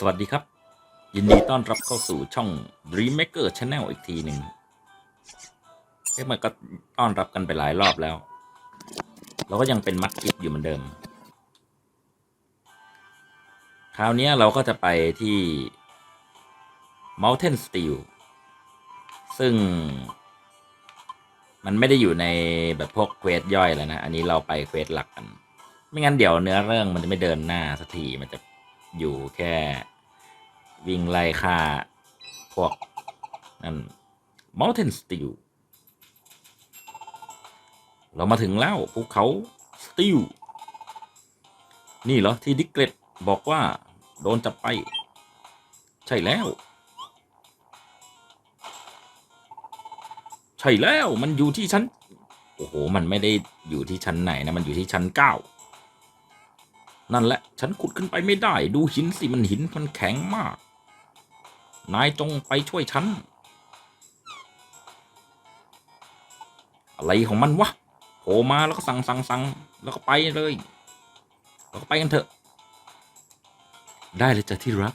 สวัสดีครับ ยินดีต้อนรับเข้าสู่ช่อง Dreammaker Channel อีกทีหนึ่งเอ๊ะมันก็ต้อนรับกันไปหลายรอบแล้ว เราก็ยังเป็นมัดกิฟอยู่เหมือนเดิม คราวนี้เราก็จะไปที่ Mountain Steel ซึ่งมันไม่ได้อยู่ในแบบพวกเควสย่อยแล้วนะ อันนี้เราไปเควสหลักกัน ไม่งั้นเดี๋ยวเนื้อเรื่องมันจะไม่เดินหน้าสักทีมันจะ อยู่แค่วิ่งไล่ฆ่าพวกนั่น Mountain Steel เรามาถึงแล้วภูเขา Steel นี่เหรอ ที่ดิกเกรดบอกว่า โดนจับไป ใช่แล้ว ใช่แล้วมันอยู่ที่ชั้น โอ้โห มันไม่ได้อยู่ที่ชั้นไหนนะ มันอยู่ที่ชั้นเก้า นั่นแหละ ฉันขุดขึ้นไปไม่ได้ ดูหินสิมันหินมันแข็งมาก นายจงไปช่วยฉัน อะไรของมันวะโผล่มาแล้วก็สั่งสั่งสั่งแล้วก็ไปเลย แล้วก็ไปกันเถอะ ได้เลยจ้ะที่รัก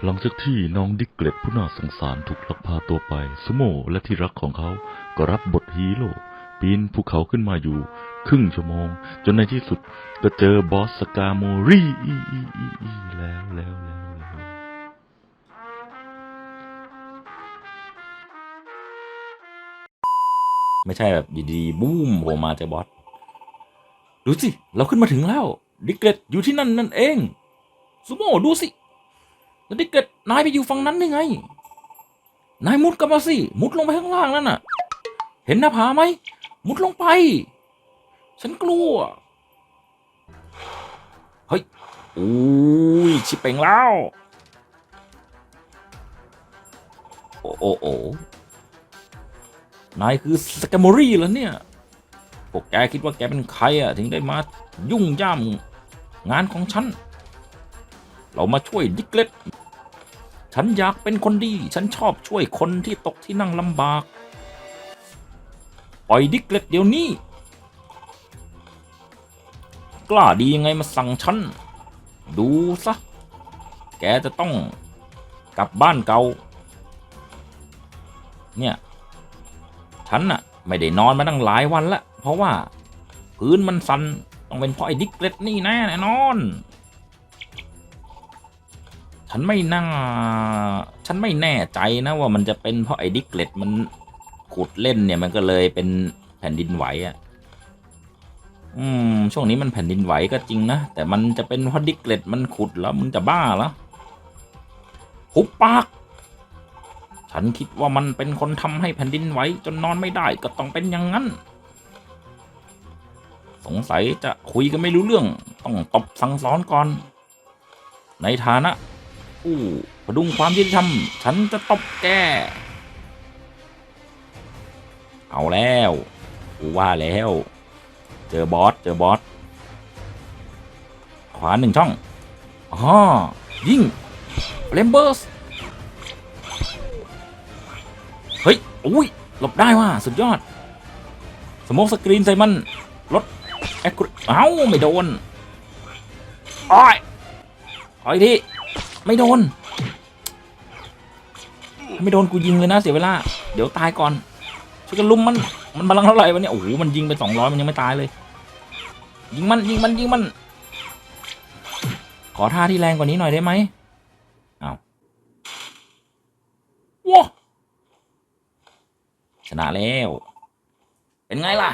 หลังจากที่น้องดิกเกล็ดผู้น่าสงสารถูกลักพาตัวไปสโมและที่รักของเขาก็รับบทฮีโร่ปีนภูเขาขึ้นมาอยู่ ครึ่งชั่วโมง จนในที่สุดก็เจอบอสสกาโมรีอีอีอีแล้วแล้วแล้วแล้วไม่ใช่แบบดีๆบูมโผล่มาเจอบอสดูสิ เราขึ้นมาถึงแล้ว ดิกเกตอยู่ที่นั่นนั่นเองซูโม่ดูสิ แล้วดิกเกตนายไปอยู่ฝั่งนั้นได้ไง นายมุดกลับมาสิ มุดลงไปข้างล่างนั่นน่ะ เห็นหน้าผาไหม มุดลงไป ฉันกลัว เฮ้ยอุ้ยชิบเป่งแล้ว โอ้โอโอนายคือสแกมอรี่แล้วเนี่ย พวกแกคิดว่าแกเป็นใครอะถึงได้มายุ่งย่ามงานของฉัน เรามาช่วยดิกเล็ต ฉันอยากเป็นคนดี ฉันชอบช่วยคนที่ตกที่นั่งลำบาก ปล่อยดิกเล็ตเดี๋ยวนี้ กล้าดียังไงมาสั่งฉัน ดูซะ แกจะต้องกลับบ้านเก่า เนี่ย ฉันน่ะ ไม่ได้นอนมาตั้งหลายวันละ เพราะว่า พื้นมันสันต้องเป็นเพราะไอ้ดิกเล็ตนี่แน่แน่นอน ฉันไม่น่า ฉันไม่แน่ใจนะว่ามันจะเป็นเพราะไอ้ดิกเล็ตมันขุดเล่นเนี่ยมันก็เลยเป็นแผ่นดินไหวอะ่ะ อืม ช่วงนี้มันแผ่นดินไหวก็จริงนะ แต่มันจะเป็นเพราะดิกเล็ตมันขุดแล้วมึงจะบ้าเหรอหุบปาก ฉันคิดว่ามันเป็นคนทำให้แผ่นดินไหวจนนอนไม่ได้ก็ต้องเป็นอย่างนั้น สงสัยจะคุยกันไม่รู้เรื่อง ต้องตบสั่งสอนก่อน ในฐานะ ผู้พดุงความยุติธรรมฉันจะตบแก เอาแล้วกูว่าแล้ว เจอบอส เจอบอส ขวาหนึ่งช่องอ๋อยิงเลมเบอร์ส เฮ้ย อุ้ย หลบได้ว่ะ สุดยอดสโมกสกรีนใส่มันรถแอคเอ้า ไม่โดนอ้อยขออีกที ไม่โดน ไม่โดนกูยิงเลยนะเสียเวลา เดี๋ยวตายก่อนช่วยกันลุมมัน มันบาลังเท่าไหร่วะเนี่ย โอ้โห มันยิงไปสองร้อยมันยังไม่ตายเลย ยิงมันยิงมันยิงมัน ขอท่าที่แรงกว่านี้หน่อยได้ไหมอ้าวว้าชนะแล้ว เป็นไงล่ะ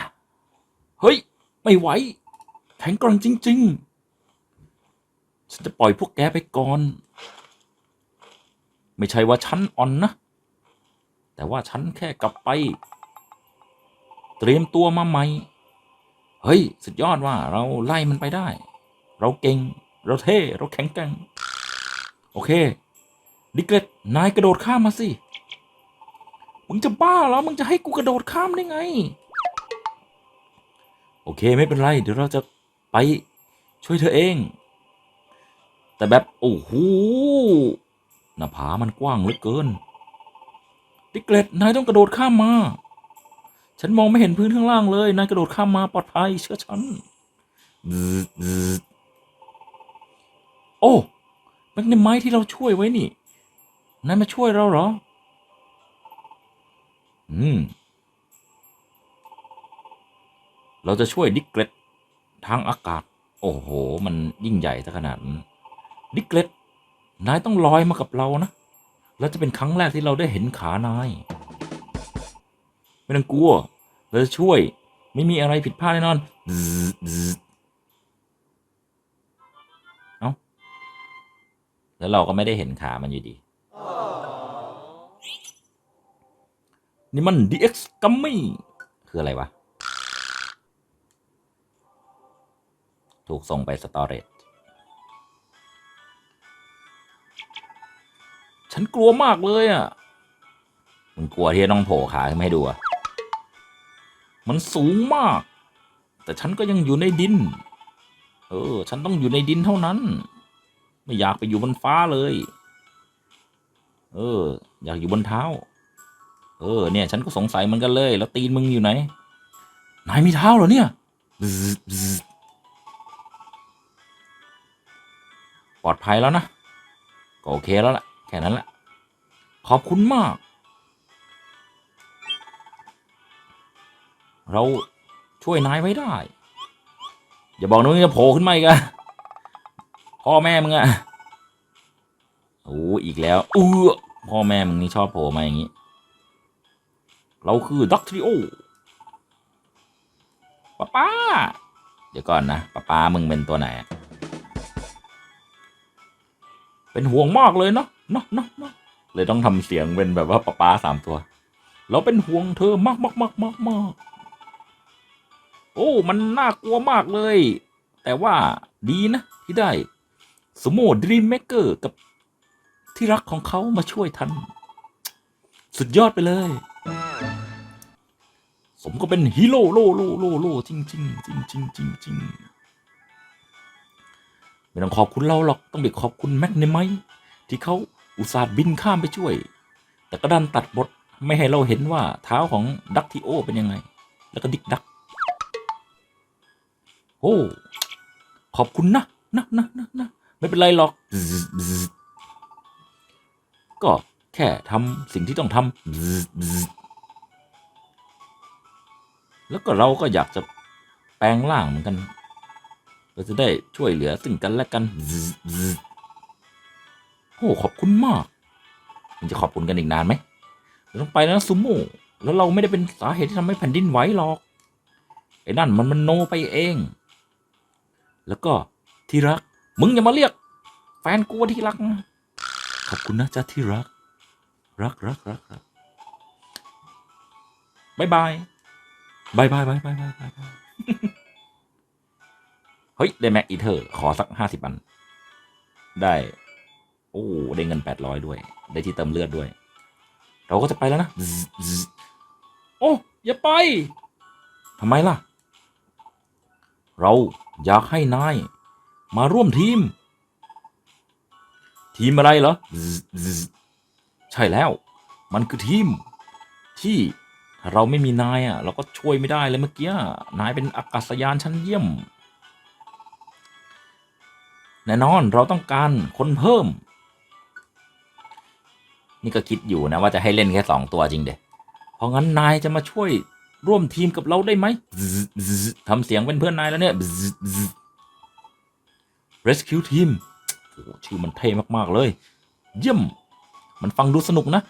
เฮ้ย ไม่ไหว แข็งกร่งจริง ๆ ฉันจะปล่อยพวกแกไปก่อน ไม่ใช่ว่าฉันอ่อนนะ แต่ว่าฉันแค่กลับไป เตรียมตัวมาใหม่ เฮ้ย สุดยอดว่าเราไล่มันไปได้ เราเก่ง เราเท่ เราแข็งแกร่ง โอเค ดิเกตนายกระโดดข้ามมาสิ มึงจะบ้าเหรอมึงจะให้กูกระโดดข้ามได้ไง โอเคไม่เป็นไร เดี๋ยวเราจะไปช่วยเธอเอง แต่แบบ โอ้โห หน้าผามันกว้างเหลือเกินดิเกรดนายต้องกระโดดข้ามมา ฉันมองไม่เห็นพื้นข้างล่างเลย นายกระโดดข้ามมาปลอดภัยเชื่อฉัน โอ้แมกเนไม้ที่เราช่วยไว้นี่ นายมาช่วยเราเหรอ อืม เราจะช่วยดิกเกรดทางอากาศ โอ้โห มันยิ่งใหญ่ซะขนาดนั้นดิกเกรด นายต้องลอยมากับเรานะ แล้วจะเป็นครั้งแรกที่เราได้เห็นขานาย ไม่ต้องกลัว เราจะช่วย ไม่มีอะไรผิดพลาดแน่นอน เอ้า แล้วเราก็ไม่ได้เห็นขามันอยู่ดี นี่มัน DX Gummy คืออะไรวะ ถูกส่งไปสตอเรจ ฉันกลัวมากเลยอะมึงกลัวที่จะต้องโผล่ขาขึ้นมาให้ดูอะมันสูงมาก แต่ฉันก็ยังอยู่ในดิน เออ ฉันต้องอยู่ในดินเท่านั้น ไม่อยากไปอยู่บนฟ้าเลย เออ อยากอยู่บนเท้า เออ เนี่ย ฉันก็สงสัยมือนกันเลย แล้วตีนมึงอยู่ไหน นายมีเท้าเหรอเนี่ยปลอดภัยแล้วนะ ก็โอเคแล้วล่ะ แค่นั้นแหละ ขอบคุณมาก เราช่วยนายไว้ได้ อย่าบอกนะว่จะโผล่ขึ้นมาอีกอะพ่อแม่มึงอะโอ้อีกแล้วเออพ่อแม่มึงนี่ชอบโผล่มาอย่างนี้ เราคือด็อกทริโอป้าป้า เดี๋ยวก่อนนะป้าป้ามึงเป็นตัวไหน เป็นห่วงมากเลยเนาะ นาะเนาะเนาะเลยต้องทำเสียงเป็นแบบว่าป้าป้าสามตัว เราเป็นห่วงเธอมากมากมากมากมากโอ้ มันน่ากลัวมากเลย แต่ว่าดีนะ ที่ได้สโมดรีมเมกเกอร์กับที่รักของเขามาช่วยทัน สุดยอดไปเลย สมก็เป็นฮีโร่โลโลโลโลจริงจริงจริงจริงจริงจริงไม่ต้องขอบคุณเราหรอก ต้องไปขอบคุณแม็กเนมไมที่เขา อุตส่าห์บินข้ามไปช่วย แต่ก็ดันตัดบทไม่ให้เราเห็นว่าเท้าของดักทีโอเป็นยังไง แล้วก็ดิกดัก โอ้ขอบคุณนะนะนะนะนะไม่เป็นไรหรอก ก็แค่ทำสิ่งที่ต้องทำแล้วก็เราก็อยากจะแปลงร่างเหมือนกัน เราจะได้ช่วยเหลือซึ่งกันและกัน โอ้ขอบคุณมาก มันจะขอบคุณกันอีกนานไหมเราต้องไปแล้วนะซูโม่แล้วเราไม่ได้เป็นสาเหตุที่ทำให้แผ่นดินไหวหรอกไอ้นั่นมันมันโนไปเอง แล้วก็ที่รัก มึงอย่ามาเรียก แฟนกูว่าที่รักนะขอบคุณนะจ๊ะที่รัก รักรักรักรักบายบายบายบายบายบายบายบายเฮ้ย ได้แม็กอีเทอร์ ขอสักห้าสิบอัน ได้ โอ้ได้เงินแปดร้อยด้วย ได้ที่เติมเลือดด้วย เราก็จะไปแล้วนะ โอ้อย่าไปทำไมล่ะ เราอยากให้นาย มาร่วมทีม ทีมอะไรเหรอ ใช่แล้ว มันคือทีม ที่ถ้าเราไม่มีนายอะ เราก็ช่วยไม่ได้เลยเมื่อกี้นายเป็นอากาศยานชั้นเยี่ยม แน่นอนเราต้องการคนเพิ่ม นี่ก็คิดอยู่นะว่าจะให้เล่นแค่สองตัวจริงเด็เพราะงั้นนายจะมาช่วยร่วมทีมกับเราได้ไหมทำเสียงเป็นเพื่อนนายแล้วเนี่ย Rescue Team โอ้ชื่อมันเท่มากๆเลย เยี่ยม มันฟังดูสนุกนะ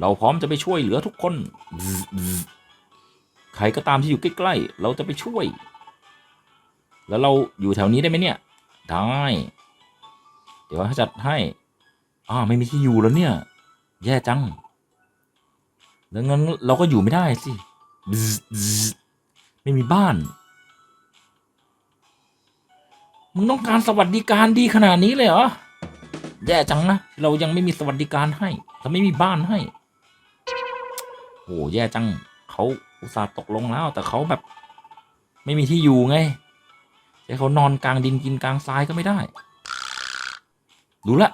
เราพร้อมจะไปช่วยเหลือทุกคน ใครก็ตามที่อยู่ใกล้ ๆ เราจะไปช่วย แล้วเราอยู่แถวนี้ได้ไหมเนี่ย ได้ เดี๋ยวให้จัดให้อ่าไม่มีที่อยู่แล้วเนี่ย แย่จังแล้วงั้นเราก็อยู่ไม่ได้สิ ไม่มีบ้าน มึงต้องการสวัสดิการดีขนาดนี้เลยเหรอ แย่จังนะ เรายังไม่มีสวัสดิการให้เราไม่มีบ้านให้ โอ้แย่จัง เขาอุตส่าห์ตกลงแล้ว แต่เขาแบบ ไม่มีที่อยู่ไงให้เขานอนกลางดินกินกลางทรายก็ไม่ได้ ดูละ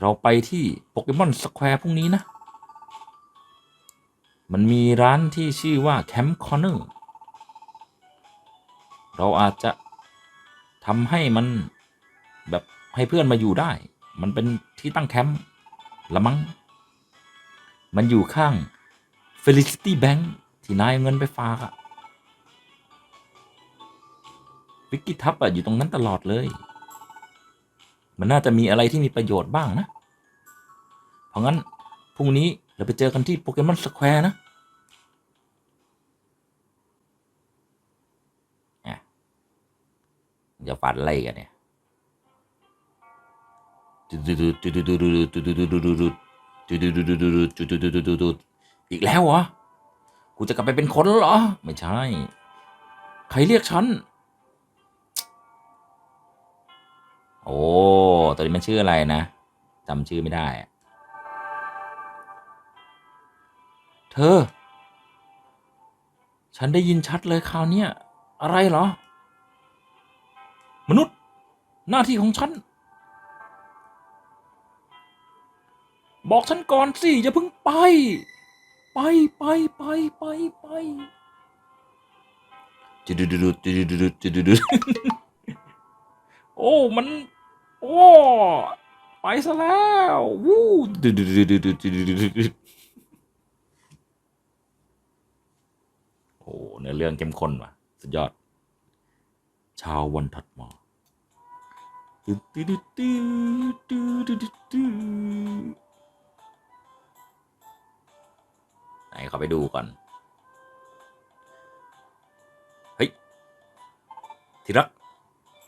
เราไปที่โปเกมอนสแควร์พรุ่งนี้นะ มันมีร้านที่ชื่อว่าแคมป์คอร์เนอร์ เราอาจจะทำให้มันแบบให้เพื่อนมาอยู่ได้ มันเป็นที่ตั้งแคมป์ละมั้ง มันอยู่ข้าง Felicity Bank ที่นายเงินไปฝากอะวิกกี้ทับอะอยู่ตรงนั้นตลอดเลย มันน่าจะมีอะไรที่มีประโยชน์บ้างนะ เพราะงั้นพรุ่งนี้เราไปเจอกันที่โปเกมอนสแควร์นะอะฝันอะไรกันเนี่ยอีกแล้วเหรอ กูจะกลับไปเป็นคนเหรอ ไม่ใช่ ใครเรียกฉัน โอ้ตัวนี้มันชื่ออะไรนะจำชื่อไม่ได้ เธอ ฉันได้ยินชัดเลยคราวนี้อะไรเหรอ มนุษย์ หน้าที่ของฉัน บอกฉันก่อนสิอย่าเพิ่งไป ไปไปไปไปไปจุดดุดจุดดุดจุดดุดโอ้ มัน โอ้ไปซะแล้ววู้ดุดดุดดุดดุดุดุดุดโอ้เนื้อเรื่องเข้มข้นว่ะ สุดยอด ชาววันถัดมาตึ๊ดตึ๊ดตึ๊ดตึ๊ดตึ๊ดตึ๊ดตึ๊ดไหนเขาไปดูก่อน เฮ้ย ที่รัก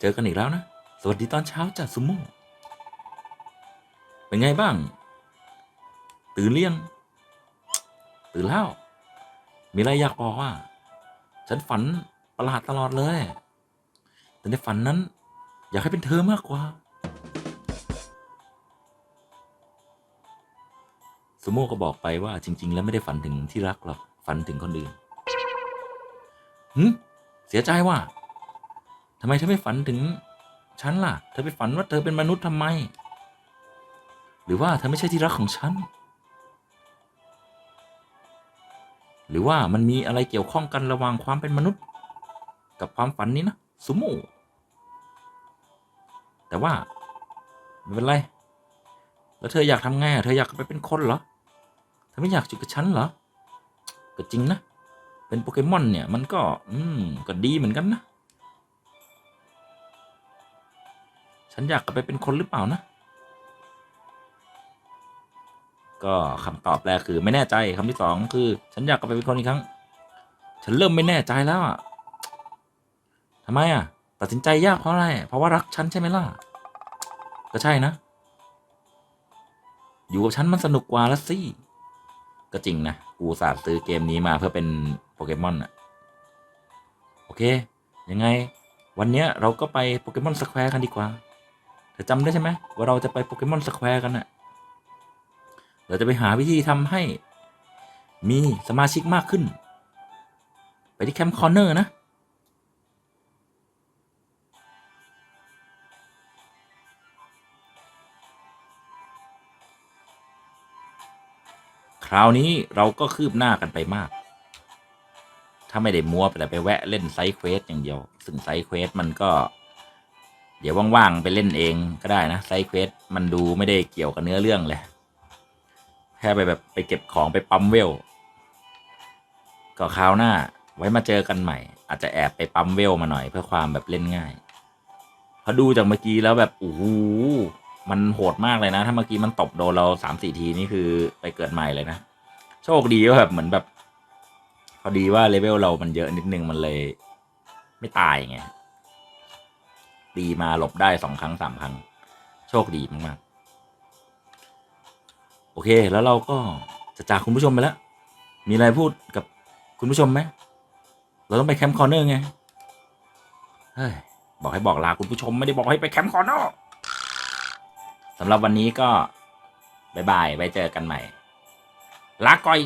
เจอกันอีกแล้วนะ สวัสดีตอนเช้าจ้ะซุมโม่เป็นไงบ้าง ตื่นเลี้ยง ตื่นแล้ว มีอะไรอยากบอกว่า ฉันฝันประหลาดตลอดเลย แต่ในฝันนั้น อยากให้เป็นเธอมากกว่าซูโม่ก็บอกไปว่าจริง ๆ แล้วไม่ได้ฝันถึงที่รักหรอกฝันถึงคนอื่นหืมเสียใจว่าทำไมเธอไม่ฝันถึง ฉันล่ะ เธอไปฝันว่าเธอเป็นมนุษย์ทำไม หรือว่าเธอไม่ใช่ที่รักของฉัน หรือว่ามันมีอะไรเกี่ยวข้องกันระหว่างความเป็นมนุษย์ กับความฝันนี้นะซูโม่แต่ว่าไม่เป็นไร แล้วเธออยากทำไงเธออยากไปเป็นคนเหรอ เธอไม่อยากอยู่กับฉันเหรอ ก็จริงนะ เป็นโปเกมอนเนี่ยมันก็ อืม ก็ดีเหมือนกันนะ ฉันอยากกลับไปเป็นคนหรือเปล่านะ ก็คำตอบแรกคือไม่แน่ใจคำที่สองคือ ฉันอยากกลับไปเป็นคนอีกครั้ง ฉันเริ่มไม่แน่ใจแล้วอะทำไมอะ ตัดสินใจยากเพราะอะไร เพราะว่ารักฉันใช่ไหมล่ะ ก็ใช่นะ อยู่กับฉันมันสนุกกว่าละสิ ก็จริงนะ กูสาห์ซื้อเกมนี้มาเพื่อเป็นโปเกมอนอะโอเค ยังไง วันเนี้ยเราก็ไปโปเกมอนสแควร์กันดีกว่า เธอจำได้ใช่ไหมว่าเราจะไปโปเกมอนสแควร์กันอะเราจะไปหาวิธีทำให้มีสมาชิกมากขึ้น ไปที่แคมป์คอร์เนอร์นะ คราวนี้เราก็คืบหน้ากันไปมาก ถ้าไม่ได้มัวไปแต่ไปแวะเล่นไซด์เควสอย่างเดียว ซึ่งไซด์เควสมันก็ เดี๋ยวว่างๆไปเล่นเองก็ได้นะไซเควสมันดูไม่ได้เกี่ยวกับเนื้อเรื่องเลย แค่ไปแบบไปเก็บของไปปั๊มเวล ก็คราวหน้าไว้มาเจอกันใหม่ อาจจะแอบไปปั๊มเวลมาหน่อยเพื่อความแบบเล่นง่ายพอดูจากเมื่อกี้แล้วแบบโอ้โหมันโหดมากเลยนะ ถ้าเมื่อกี้มันตบโดนเราสามสี่ทีนี่คือไปเกิดใหม่เลยนะ โชคดีว่าแบบเหมือนแบบ พอดีว่าเลเวลเรามันเยอะนิดนึงมันเลย ไม่ตายไง ตีมาหลบได้สองครั้งสามครั้ง โชคดีมากๆโอเคแล้วเราก็จะจากคุณผู้ชมไปแล้ว มีอะไรพูดกับคุณผู้ชมไหม เราต้องไปแคมป์คอร์เนอร์ไง เฮ้ย บอกให้บอกลาคุณผู้ชมไม่ได้บอกให้ไปแคมป์คอร์เนอร์สำหรับวันนี้ก็บายบายไว้เจอกันใหม่ ลาก่อย